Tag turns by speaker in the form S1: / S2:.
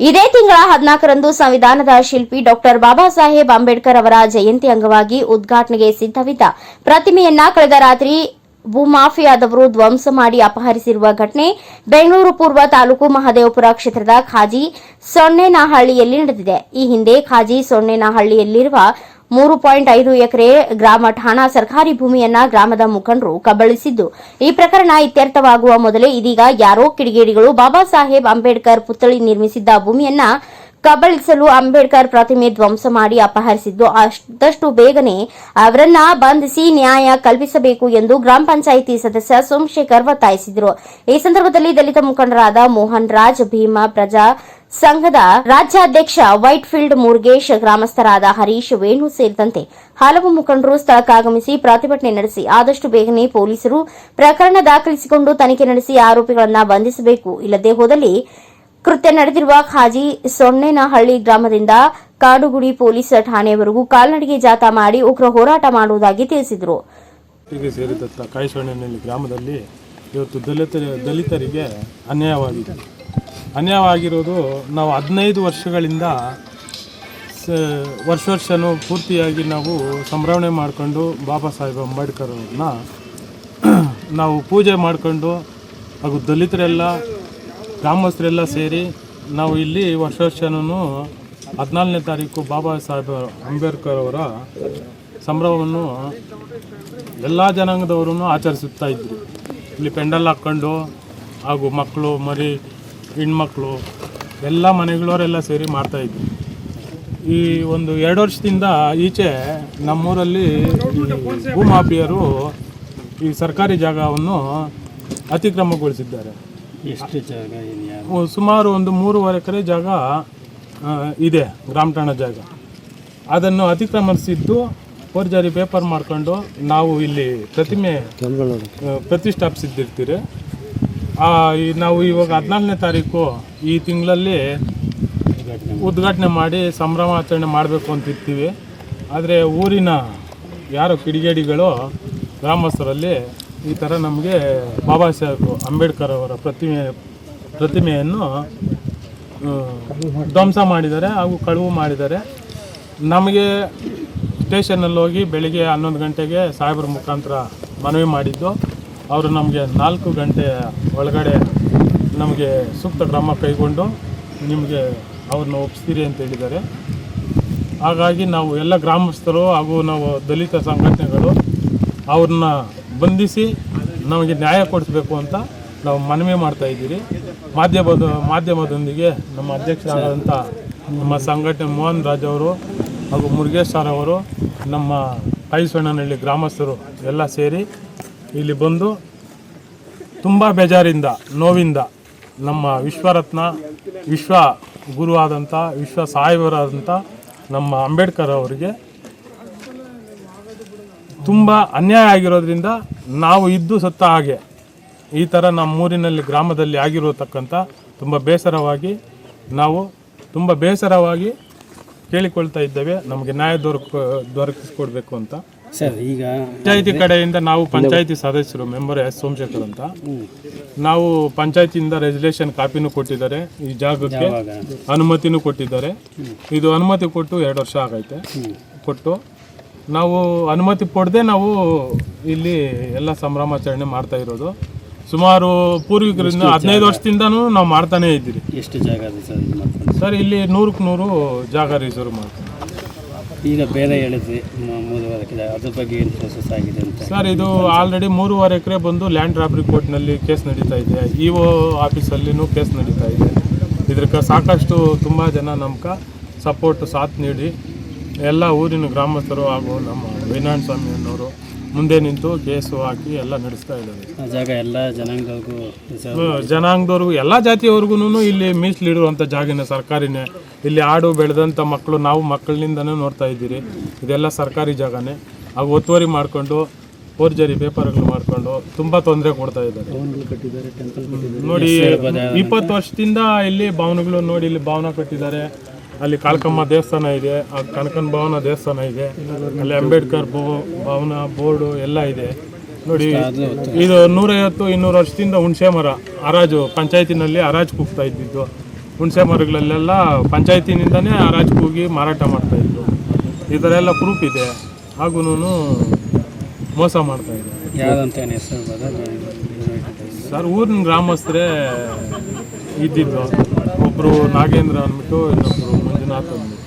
S1: ಇದೇ ತಿಂಗಳ ಹದಿನಾಲ್ಕರಂದು ಸಂವಿಧಾನದ ಶಿಲ್ಪಿ ಡಾಕ್ಟರ್ ಬಾಬಾ ಸಾಹೇಬ್ ಅಂಬೇಡ್ಕರ್ ಅವರ ಜಯಂತಿ ಅಂಗವಾಗಿ ಉದ್ಘಾಟನೆಗೆ ಸಿದ್ಧವಿದ್ದ ಪ್ರತಿಮೆಯನ್ನ ಕಳೆದ ರಾತ್ರಿ ಭೂಮಾಫಿಯಾದವರು ಧ್ವಂಸ ಮಾಡಿ ಅಪಹರಿಸಿರುವ ಘಟನೆ ಬೆಂಗಳೂರು ಪೂರ್ವ ತಾಲೂಕು ಮಹದೇವಪುರ ಕ್ಷೇತ್ರದ ಖಾಜಿ ಸೊನ್ನೆನಹಳ್ಳಿಯಲ್ಲಿ ನಡೆದಿದೆ. ಈ ಹಿಂದೆ ಖಾಜಿ ಸೊನ್ನೆನಹಳ್ಳಿಯಲ್ಲಿರುವ ಮೂರು ಪಾಯಿಂಟ್ ಐದು ಎಕರೆ ಗ್ರಾಮ ಠಾಣಾ ಸರ್ಕಾರಿ ಭೂಮಿಯನ್ನ ಗ್ರಾಮದ ಮುಖಂಡರು ಕಬಳಿಸಿದ್ದು. ಈ ಪ್ರಕರಣ ಇತ್ಯರ್ಥವಾಗುವ ಮೊದಲೇ ಇದೀಗ ಯಾರೋ ಕಿಡಿಗೇಡಿಗಳು ಬಾಬಾ ಸಾಹೇಬ್ ಅಂಬೇಡ್ಕರ್ ಪುತ್ಥಳಿ ನಿರ್ಮಿಸಿದ್ದ ಭೂಮಿಯನ್ನ ಕಬಳಿಸಲು ಅಂಬೇಡ್ಕರ್ ಪ್ರತಿಮೆ ಧ್ವಂಸ ಮಾಡಿ ಅಪಹರಿಸಿದ್ದು. ಆದಷ್ಟು ಬೇಗನೆ ಅವರನ್ನ ಬಂಧಿಸಿ ನ್ಯಾಯ ಕಲ್ಪಿಸಬೇಕು ಎಂದು ಗ್ರಾಮ ಪಂಚಾಯಿತಿ ಸದಸ್ಯ ಸೋಮಶೇಖರ್ ಒತ್ತಾಯಿಸಿದರು. ಈ ಸಂದರ್ಭದಲ್ಲಿ ದಲಿತ ಮುಖಂಡರಾದ ಮೋಹನ್ ರಾಜ್, ಭೀಮಾ ಪ್ರಜಾ ಸಂಘದ ರಾಜ್ಯಾಧ್ಯಕ್ಷ ವೈಟ್ಫೀಲ್ಡ್ ಮುರುಗೇಶ್, ಗ್ರಾಮಸ್ಥರಾದ ಹರೀಶ್, ವೇಣು ಸೇರಿದಂತೆ ಹಲವು ಮುಖಂಡರು ಸ್ಥಳಕ್ಕಾಗಮಿಸಿ ಪ್ರತಿಭಟನೆ ನಡೆಸಿ, ಆದಷ್ಟು ಬೇಗನೆ ಪೊಲೀಸರು ಪ್ರಕರಣ ದಾಖಲಿಸಿಕೊಂಡು ತನಿಖೆ ನಡೆಸಿ ಆರೋಪಿಗಳನ್ನು ಬಂಧಿಸಬೇಕು. ಇಲ್ಲದೆ ಹೋದಲ್ಲಿ ಕೃತ್ಯ ನಡೆದಿರುವ ಖಾಜಿ ಸೊನ್ನೆನಹಳ್ಳಿ ಗ್ರಾಮದಿಂದ ಕಾಡುಗುಡಿ ಪೊಲೀಸ್ ಠಾಣೆಯವರೆಗೂ ಕಾಲ್ನಡಿಗೆ ಜಾಥಾ ಮಾಡಿ ಉಗ್ರ ಹೋರಾಟ ಮಾಡುವುದಾಗಿ ತಿಳಿಸಿದರು.
S2: ಸೇರಿದ ಕಾಯಿಸೊಣ್ಣೆನಹಳ್ಳಿ ಗ್ರಾಮದಲ್ಲಿ ಇವತ್ತು ದಲಿತ, ದಲಿತರಿಗೆ ಅನ್ಯಾಯವಾಗಿದೆ. ಅನ್ಯಾಯವಾಗಿರೋದು ನಾವು ಹದಿನೈದು ವರ್ಷಗಳಿಂದ ವರ್ಷ ವರ್ಷನೂ ಪೂರ್ತಿಯಾಗಿ ನಾವು ಸಂಭ್ರಮಣೆ ಮಾಡಿಕೊಂಡು ಬಾಬಾ ಸಾಹೇಬ್ ಅಂಬೇಡ್ಕರ್ ಅವ್ರನ್ನ ನಾವು ಪೂಜೆ ಮಾಡಿಕೊಂಡು ಹಾಗೂ ದಲಿತರೆಲ್ಲ ಗ್ರಾಮಸ್ಥರೆಲ್ಲ ಸೇರಿ ನಾವು ಇಲ್ಲಿ ವರ್ಷ ವರ್ಷನೂ ಹದಿನಾಲ್ಕನೇ ತಾರೀಕು ಬಾಬಾ ಸಾಹೇಬ್ ಅಂಬೇಡ್ಕರ್ ಅವರ ಸಂಭ್ರಮವನ್ನು ಎಲ್ಲ ಜನಾಂಗದವರು ಆಚರಿಸುತ್ತಾ ಇದ್ರು ಇಲ್ಲಿ ಪೆಂಡಲ್ ಹಾಕ್ಕೊಂಡು ಹಾಗೂ ಮಕ್ಕಳು, ಮರಿ, ಹೆಣ್ಮಕ್ಳು, ಎಲ್ಲ ಮನೆಗಳವರೆಲ್ಲ ಸೇರಿ ಮಾಡ್ತಾಯಿದ್ರು ಈ ಒಂದು ಎರಡು ವರ್ಷದಿಂದ ಈಚೆ ನಮ್ಮೂರಲ್ಲಿ ಭೂಮಾಫಿಯರು ಈ ಸರ್ಕಾರಿ ಜಾಗವನ್ನು ಅತಿಕ್ರಮಗೊಳಿಸಿದ್ದಾರೆ.
S3: ಎಷ್ಟು ಜಾಗ
S2: ಸುಮಾರು ಒಂದು ಮೂರುವರೆ ಎಕರೆ ಜಾಗ ಇದೆ ಗ್ರಾಮ ಠಾಣಾ ಜಾಗ. ಅದನ್ನು ಅತಿಕ್ರಮಿಸಿದ್ದು ಪೋರ್ಜಾರಿ ಪೇಪರ್ ಮಾಡ್ಕೊಂಡು ನಾವು ಇಲ್ಲಿ ಪ್ರತಿಮೆ ಪ್ರತಿಷ್ಠಾಪಿಸಿದ್ದಿರ್ತೀರಿ. ನಾವು ಇವಾಗ ಹದಿನಾಲ್ಕನೇ ತಾರೀಕು ಈ ತಿಂಗಳಲ್ಲಿ ಉದ್ಘಾಟನೆ ಮಾಡಿ ಸಂಭ್ರಮಾಚರಣೆ ಮಾಡಬೇಕು ಅಂತ ಇರ್ತೀವಿ ಆದರೆ ಊರಿನ ಯಾರೋ ಕಿಡಿಗೇಡಿಗಳು ಗ್ರಾಮಸ್ಥರಲ್ಲಿ ಈ ಥರ ನಮಗೆ ಬಾಬಾ ಸಾಹೇಬ್ ಅಂಬೇಡ್ಕರ್ ಅವರ ಪ್ರತಿಮೆ, ಪ್ರತಿಮೆಯನ್ನು ಧ್ವಂಸ ಮಾಡಿದ್ದಾರೆ ಹಾಗೂ ಕಳುವು ಮಾಡಿದ್ದಾರೆ. ನಮಗೆ ಸ್ಟೇಷನಲ್ಲಿ ಹೋಗಿ ಬೆಳಿಗ್ಗೆ ಹನ್ನೊಂದು ಗಂಟೆಗೆ ಸಾಹೇಬ್ರ ಮುಖಾಂತರ ಮನವಿ ಮಾಡಿದ್ದು, ಅವರು ನಮಗೆ ನಾಲ್ಕು ಗಂಟೆ ಒಳಗಡೆ ನಮಗೆ ಸೂಕ್ತ ಕ್ರಮ ಕೈಗೊಂಡು ನಿಮಗೆ ಅವ್ರನ್ನ ಒಪ್ಪಿಸ್ತೀರಿ ಅಂತ ಹೇಳಿದ್ದಾರೆ. ಹಾಗಾಗಿ ನಾವು ಎಲ್ಲ ಗ್ರಾಮಸ್ಥರು ಹಾಗೂ ನಾವು ದಲಿತ ಸಂಘಟನೆಗಳು ಅವ್ರನ್ನ ಬಂಧಿಸಿ ನಮಗೆ ನ್ಯಾಯ ಕೊಡಿಸ್ಬೇಕು ಅಂತ ನಾವು ಮನವಿ ಮಾಡ್ತಾ ಇದ್ದೀರಿ. ಮಾಧ್ಯಮದ, ಮಾಧ್ಯಮದೊಂದಿಗೆ ನಮ್ಮ ಅಧ್ಯಕ್ಷರಾದಂಥ ನಮ್ಮ ಸಂಘಟನೆ ಮೋಹನ್ ರಾಜ್ ಅವರು ಹಾಗೂ ಮುರುಗೇಶ್ ಸರ್ ಅವರು, ನಮ್ಮ ಕೈಸಣ್ಣನಹಳ್ಳಿ ಗ್ರಾಮಸ್ಥರು ಎಲ್ಲ ಸೇರಿ ಇಲ್ಲಿ ಬಂದು ತುಂಬ ಬೇಜಾರಿಂದ, ನೋವಿಂದ ನಮ್ಮ ವಿಶ್ವರತ್ನ, ವಿಶ್ವ ಗುರುವಾದಂಥ, ವಿಶ್ವ ಸಾಹೇಬರಾದಂಥ ನಮ್ಮ ಅಂಬೇಡ್ಕರ್ ಅವರಿಗೆ ತುಂಬ ಅನ್ಯಾಯ ಆಗಿರೋದ್ರಿಂದ ನಾವು ಇದ್ದು ಸತ್ತ ಹಾಗೆ. ಈ ಥರ ನಮ್ಮ ಊರಿನಲ್ಲಿ ಗ್ರಾಮದಲ್ಲಿ ಆಗಿರತಕ್ಕಂಥ ತುಂಬ ಬೇಸರವಾಗಿ ನಾವು ತುಂಬ ಬೇಸರವಾಗಿ ಕೇಳಿಕೊಳ್ತಾ ಇದ್ದೇವೆ. ನಮಗೆ ನ್ಯಾಯ ದೊರಕ ದೊರಕಿಸ್ಕೊಡ್ಬೇಕು ಅಂತ.
S3: ಸರ್ ಈಗ
S2: ಪಂಚಾಯತಿ ಕಡೆಯಿಂದ ನಾವು ಪಂಚಾಯತಿ ಸದಸ್ಯರು ಮೆಂಬರ್ ಎಸ್ ಸೋಮಶೇಖರ್ ಅಂತ. ನಾವು ಪಂಚಾಯತಿಯಿಂದ ರೆಸಲ್ಯೂಷನ್ ಕಾಪಿನೂ ಕೊಟ್ಟಿದ್ದಾರೆ ಈ ಜಾಗಕ್ಕೆ. ಅನುಮತಿನೂ ಕೊಟ್ಟಿದ್ದಾರೆ. ಇದು ಅನುಮತಿ ಕೊಟ್ಟು ಎರಡು ವರ್ಷ ಆಗೈತೆ. ಕೊಟ್ಟು ನಾವು ಅನುಮತಿ ಪಡೆದೇ ನಾವು ಇಲ್ಲಿ ಎಲ್ಲ ಸಂಭ್ರಮಾಚರಣೆ ಮಾಡ್ತಾ ಇರೋದು. ಸುಮಾರು ಪೂರ್ವಿಕರಿಂದ ಹದಿನೈದು ವರ್ಷದಿಂದನೂ ನಾವು ಮಾಡ್ತಾನೇ ಇದ್ದೀರಿ.
S3: ಎಷ್ಟು ಜಾಗ ಇದೆ ಸರ್ ಇದು ಮಾಡ್ಕೊಂಡು?
S2: ಸರ್ ಇಲ್ಲಿ ನೂರಕ್ಕೆ ನೂರು ಜಾಗ ರಿಸರ್ವ್ ಮಾಡ್ತೀವಿ.
S3: ಈಗ ಬೇರೆ ಹೇಳಿದ್ರಿ ಮ- ಅದ್ರ ಬಗ್ಗೆ ಏನು ಪ್ರೊಸೆಸ್ ಆಗಿದೆ ಅಂತ.
S2: ಸರ್ ಇದು ಆಲ್ರೆಡಿ ಮೂರುವರೆ ಎಕರೆ ಬಂದು ಲ್ಯಾಂಡ್ ರಾಬ್ರಿ ಕೋರ್ಟ್ನಲ್ಲಿ ಕೇಸ್ ನಡೀತಾ ಇದೆ. ಇ ಒ ಆಫೀಸಲ್ಲಿನೂ ಕೇಸ್ ನಡೀತಾ ಇದೆ. ಇದಕ್ಕೆ ಸಾಕಷ್ಟು ತುಂಬ ಜನ ನಮ್ಗೆ ಸಪೋರ್ಟ್ ಸಾಥ್ ನೀಡಿ ಎಲ್ಲ ಊರಿನ ಗ್ರಾಮಸ್ಥರು ಹಾಗೂ ನಮ್ಮ ವೈನಾರಾಯಣ ಸ್ವಾಮಿ ಅನ್ನೋರು ಮುಂದೆ ನಿಂತು ಕೇಸು ಹಾಕಿ ಎಲ್ಲ ನಡೆಸ್ತಾ ಇದ್ದಾರೆ.
S3: ಜಾಗ ಎಲ್ಲ ಜನಾಂಗದವ್ರಿಗೂ
S2: ಜನಾಂಗದವ್ರಿಗೂ ಎಲ್ಲ ಜಾತಿಯವ್ರಿಗೂ ಇಲ್ಲಿ ಮೀಸಲಿಡುವಂಥ ಜಾಗನೇ ಸರ್ಕಾರಿನೇ. ಇಲ್ಲಿ ಆಡು ಬೆಳೆದಂಥ ಮಕ್ಕಳು ನಾವು ಮಕ್ಕಳಿಂದನೂ ನೋಡ್ತಾ ಇದ್ದೀರಿ. ಇದೆಲ್ಲ ಸರ್ಕಾರಿ ಜಾಗನೇ. ಹಾಗೂ ಒತ್ತುವರಿ ಮಾಡಿಕೊಂಡು ಪೋರ್ಜರಿ ಪೇಪರ್ಗಳು ಮಾಡಿಕೊಂಡು ತುಂಬ ತೊಂದರೆ ಕೊಡ್ತಾ ಇದ್ದಾರೆ. ನೋಡಿ ಇಪ್ಪತ್ತು ವರ್ಷದಿಂದ ಇಲ್ಲಿ ಭವನಗಳು ನೋಡಿ ಇಲ್ಲಿ ಭವನ ಕಟ್ಟಿದ್ದಾರೆ. ಅಲ್ಲಿ ಕಾಲ್ಕಮ್ಮ ದೇವಸ್ಥಾನ ಇದೆ ಆ ಕನಕನ ಭವನ ದೇವಸ್ಥಾನ ಇದೆ ಅಲ್ಲಿ ಅಂಬೇಡ್ಕರ್ ಭವ- ಭವನ ಬೋರ್ಡು ಎಲ್ಲ ಇದೆ. ನೋಡಿ ಇದು ನೂರೈವತ್ತು ಇನ್ನೂರು ವರ್ಷದಿಂದ ಹುಣಸೆ ಮರ ಹರಾಜು ಪಂಚಾಯತಿನಲ್ಲಿ ಹರಾಜು ಕೂಗ್ತಾ ಇದ್ದಿದ್ದು. ಹುಣಸೆ ಮರಗಳಲ್ಲೆಲ್ಲ ಪಂಚಾಯತಿನಿಂದನೇ ಹರಾಜು ಕೂಗಿ ಮಾರಾಟ ಮಾಡ್ತಾಯಿದ್ರು ಈ ಥರ ಎಲ್ಲ ಪ್ರೂಫ್ ಇದೆ. ಹಾಗೂ ಮೋಸ ಮಾಡ್ತಾಯಿದ್ರು ಸರ್ ಊರಿನ ಗ್ರಾಮಸ್ಥರೇ ಇದ್ದಿದ್ದು ಒಬ್ಬರು ನಾಗೇಂದ್ರ ಅಂದ್ಬಿಟ್ಟು ಇನ್ನೊಬ್ಬರು ಮಂಜುನಾಥ್ ಅಂದ್ಬಿಟ್ಟು